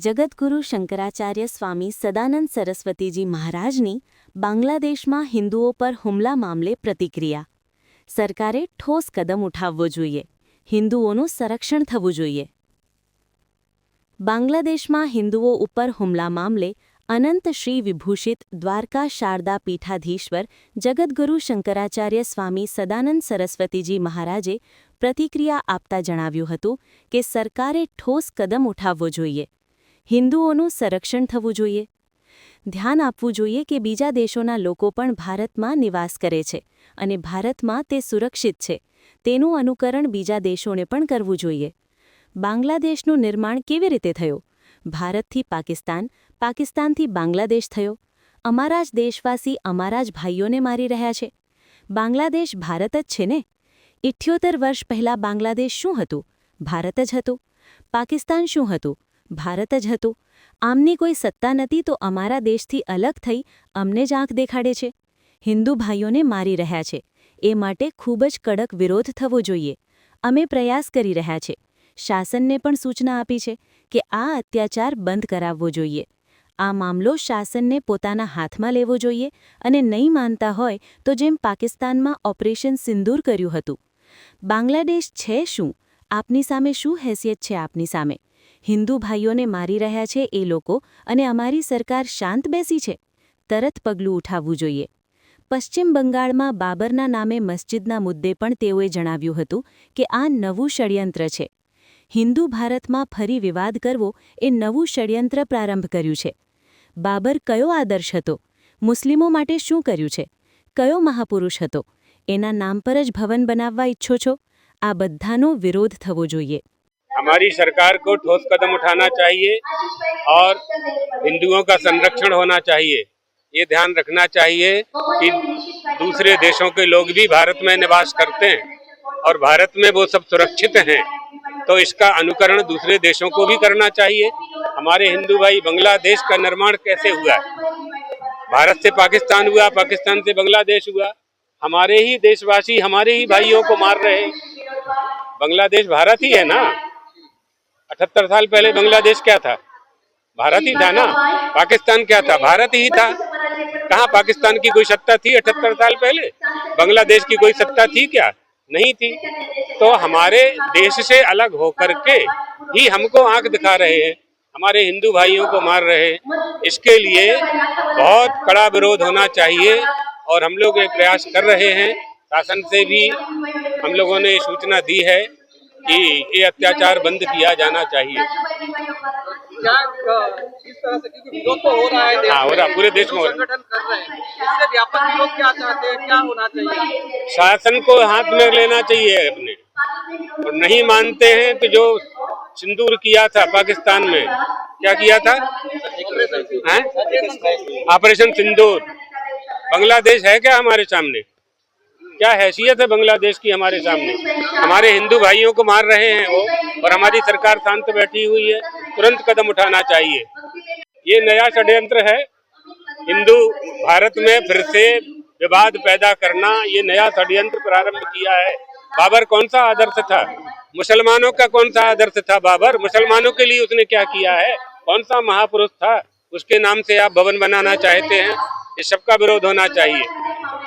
જગતગુરુ શંકરાચાર્ય સ્વામી સદાનંદ સરસ્વતીજી મહારાજની બાંગ્લાદેશમાં હિન્દુઓ પર હુમલા મામલે પ્રતિક્રિયા. સરકારે ઠોસ કદમ ઉઠાવવો જોઈએ. હિન્દુઓનું સંરક્ષણ થવું જોઈએ. બાંગ્લાદેશમાં હિન્દુઓ ઉપર હુમલા મામલે અનંત શ્રી વિભૂષિત દ્વારકા શારદા પીઠાધીશ્વર જગદગુરુ શંકરાચાર્ય સ્વામી સદાનંદ સરસ્વતીજી મહારાજે પ્રતિક્રિયા આપતા જણાવ્યું હતું કે સરકારે ઠોસ કદમ ઉઠાવવો જોઈએ. હિન્દુઓનું સંરક્ષણ થવું જોઈએ. ધ્યાન આપવું જોઈએ કે બીજા દેશોના લોકો પણ ભારતમાં નિવાસ કરે છે અને ભારતમાં તે સુરક્ષિત છે. તેનું અનુકરણ બીજા દેશોને પણ કરવું જોઈએ. બાંગ્લાદેશનું નિર્માણ કેવી રીતે થયું? ભારતથી પાકિસ્તાન, પાકિસ્તાનથી બાંગ્લાદેશ થયો. અમારા જ દેશવાસી અમારા જ ભાઈઓને મારી રહ્યા છે. બાંગ્લાદેશ ભારત જ છે ને? ઇઠ્યોતેર વર્ષ પહેલાં બાંગ્લાદેશ શું હતું? ભારત જ હતું. પાકિસ્તાન શું હતું? ભારત જ હતું. આમની કોઈ સત્તા નથી તો અમારા દેશથી અલગ થઈ અમને જ આંખ દેખાડે છે. હિન્દુ ભાઈઓને મારી રહ્યા છે. એ માટે ખૂબ જ કડક વિરોધ થવો જોઈએ. અમે પ્રયાસ કરી રહ્યા છે. શાસનને પણ સૂચના આપી છે કે આ અત્યાચાર બંધ કરાવવો જોઈએ. આ મામલો શાસનને પોતાના હાથમાં લેવો જોઈએ અને નહીં માનતા હોય તો જેમ પાકિસ્તાનમાં ઓપરેશન સિંદૂર કર્યું હતું. બાંગ્લાદેશ છે શું? આપની સામે શું હેસિયત છે આપની સામે? હિન્દુ ભાઈઓને મારી રહ્યા છે એ લોકો અને અમારી સરકાર શાંત બેસી છે. તરત પગલું ઉઠાવવું જોઈએ. પશ્ચિમ બંગાળમાં બાબરના નામે મસ્જિદના મુદ્દે પણ તેઓએ જણાવ્યું હતું કે આ નવું ષડયંત્ર છે. હિન્દુ ભારતમાં ફરી વિવાદ કરવો એ નવું ષડયંત્ર પ્રારંભ કર્યું છે. બાબર કયો આદર્શ હતો? મુસ્લિમો માટે શું કર્યું છે? કયો મહાપુરુષ હતો? એના નામ પર જ ભવન બનાવવા ઈચ્છો છો? આ બધાનો વિરોધ થવો જોઈએ. हमारी सरकार को ठोस कदम उठाना चाहिए और हिंदुओं का संरक्षण होना चाहिए। ये ध्यान रखना चाहिए कि दूसरे देशों के लोग भी भारत में निवास करते हैं और भारत में वो सब सुरक्षित हैं। तो इसका अनुकरण दूसरे देशों को भी करना चाहिए। हमारे हिंदू भाई बांग्लादेश का निर्माण कैसे हुआ? है भारत से पाकिस्तान हुआ, पाकिस्तान से बांग्लादेश हुआ। हमारे ही देशवासी, हमारे ही भाइयों को मार रहे बांग्लादेश भारत ही है ना? अठहत्तर साल पहले बांग्लादेश क्या था? भारत ही था ना? पाकिस्तान क्या था? भारत ही था। कहाँ पाकिस्तान की कोई सत्ता थी अठहत्तर साल पहले? बांग्लादेश की कोई सत्ता थी क्या? नहीं थी। तो हमारे देश से अलग होकर के ही हमको आँख दिखा रहे हैं। हमारे हिंदू भाइयों को मार रहे हैं। इसके लिए बहुत कड़ा विरोध होना चाहिए और हम लोग ये प्रयास कर रहे हैं। शासन से भी हम लोगों ने सूचना दी है। कि ये अत्याचार बंद किया जाना चाहिए। हाँ हो रहा पूरे देश में हो रहा। शासन को हाथ में लेना चाहिए अपने। और नहीं मानते हैं तो जो सिंदूर किया था पाकिस्तान में क्या किया था? ऑपरेशन सिंदूर बांग्लादेश है क्या हमारे सामने? क्या हैसियत है बांग्लादेश की हमारे सामने? हमारे हिंदू भाइयों को मार रहे हैं वो, और हमारी सरकार शांत बैठी हुई है, तुरंत कदम उठाना चाहिए। ये नया षड्यंत्र है। हिंदू भारत में फिर से विवाद पैदा करना, ये नया षड्यंत्र प्रारंभ किया है। बाबर कौन सा आदर्श था? मुसलमानों का कौन सा आदर्श था बाबर? मुसलमानों के लिए उसने क्या किया है? कौन सा महापुरुष था? उसके नाम से आप भवन बनाना चाहते हैं, ये सबका विरोध होना चाहिए।